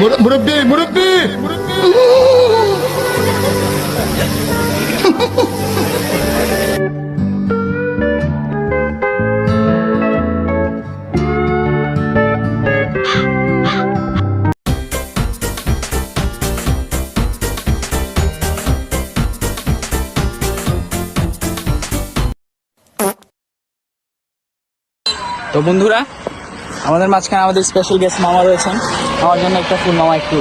মুরব্বী মুরব্বী! তো বন্ধুরা আমাদের মাঝখানে আমাদের স্পেশাল গেস্ট মামা রয়েছেন। আমার জন্য একটা ফুল মামা একটু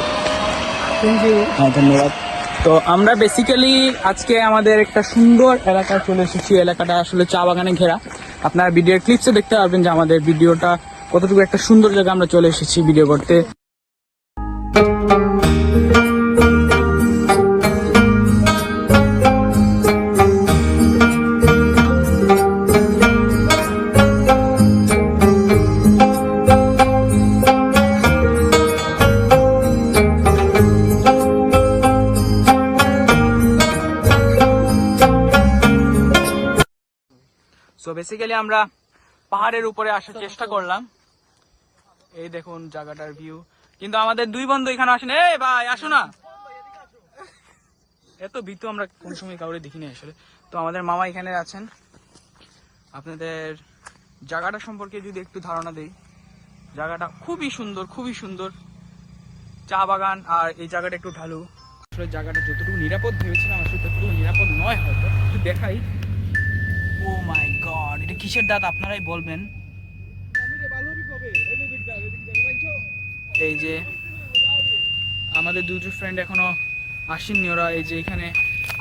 হ্যাঁ ধন্যবাদ। তো আমরা বেসিক্যালি আজকে আমাদের একটা সুন্দর এলাকা চলে এসেছি। এলাকাটা আসলে চা বাগানে ঘেরা। আপনারা ভিডিওর ক্লিপসে দেখতে পারবেন যে আমাদের ভিডিওটা কতটুকু একটা সুন্দর জায়গা আমরা চলে এসেছি ভিডিও করতে। সো বেসিক্যালি আমরা পাহাড়ের উপরে আসার চেষ্টা করলাম। এই দেখুন জায়গাটার ভিউ কিন্তু আমাদের দুই বন্ধু এখানে আসেন। এই ভাই, আসো না। এত ভীতু আমরা কোন সময় কাউরে দেখিনি আসলে। তো আমাদের মামা এখানে আছেন। আপনাদের জায়গাটা সম্পর্কে যদি একটু ধারণা দেই। জায়গাটা খুবই সুন্দর খুবই সুন্দর। চা বাগান আর এই জায়গাটা একটু ঢালু। আসলে জায়গাটা যতটুকু নিরাপদ ভেবেছিলাম, আসলে ততটুকু নিরাপদ নয় হয়তো। একটু দেখাই। ও মাই গড এটা কিসের দাঁত? আপনারাই বলবেন। এই যে, আমাদের দুটো ফ্রেন্ড এখনও আসেননি ওরা। এই যে এখানে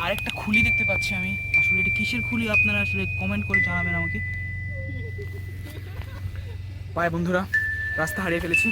আরেকটা খুলি দেখতে পাচ্ছি আমি। আসলে এটা কিসের খুলি? আপনারা আসলে কমেন্ট করে জানাবেন আমাকে। বাই বন্ধুরা, রাস্তা হারিয়ে ফেলেছি।